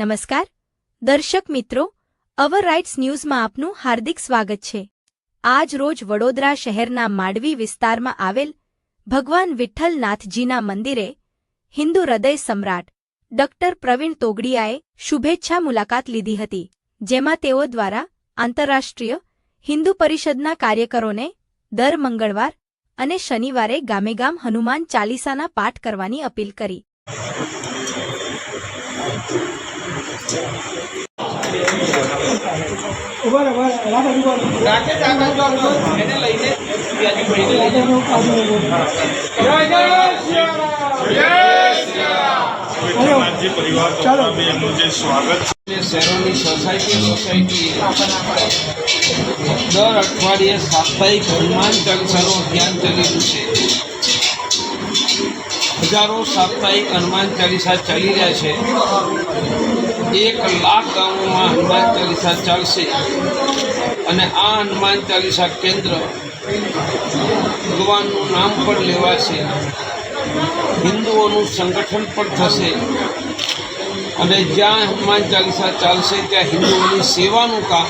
નમસ્કાર. દર્શક મિત્રો, અવર રાઇટ્સ ન્યૂઝમાં આપનું હાર્દિક સ્વાગત છે. આજ રોજ વડોદરા શહેરના માંડવી વિસ્તારમાં આવેલ ભગવાન વિઠ્ઠલનાથજીના મંદિરે હિન્દુ હૃદય સમ્રાટ ડોક્ટર પ્રવીણ તોગડિયાએ શુભેચ્છા મુલાકાત લીધી હતી, જેમાં તેઓ દ્વારા આંતરરાષ્ટ્રીય હિન્દુ પરિષદના કાર્યકરોને દર મંગળવાર અને શનિવારે ગામેગામ હનુમાન ચાલીસાના પાઠ કરવાની અપીલ કરી. એમનું જે સ્વાગત છે અને શહેરોની સોસાયટી સોસાયટી દર અઠવાડિયે સાપ્તાહિક હનુમાન ચાલીસાનું અભિયાન ચાલી રહ્યું છે. હજારો સાપ્તાહિક હનુમાન ચાલીસા ચાલી રહ્યા છે. એક લાખ ગામોમાં હનુમાન ચાલીસા ચાલશે. અને આ હનુમાન ચાલીસા કેન્દ્ર ભગવાનનું નામ પણ લેવાશે. હિન્દુઓનું સંગઠન પણ થશે. અને જ્યાં હનુમાન ચાલીસા ચાલશે, ત્યાં હિન્દુઓની સેવાનું કામ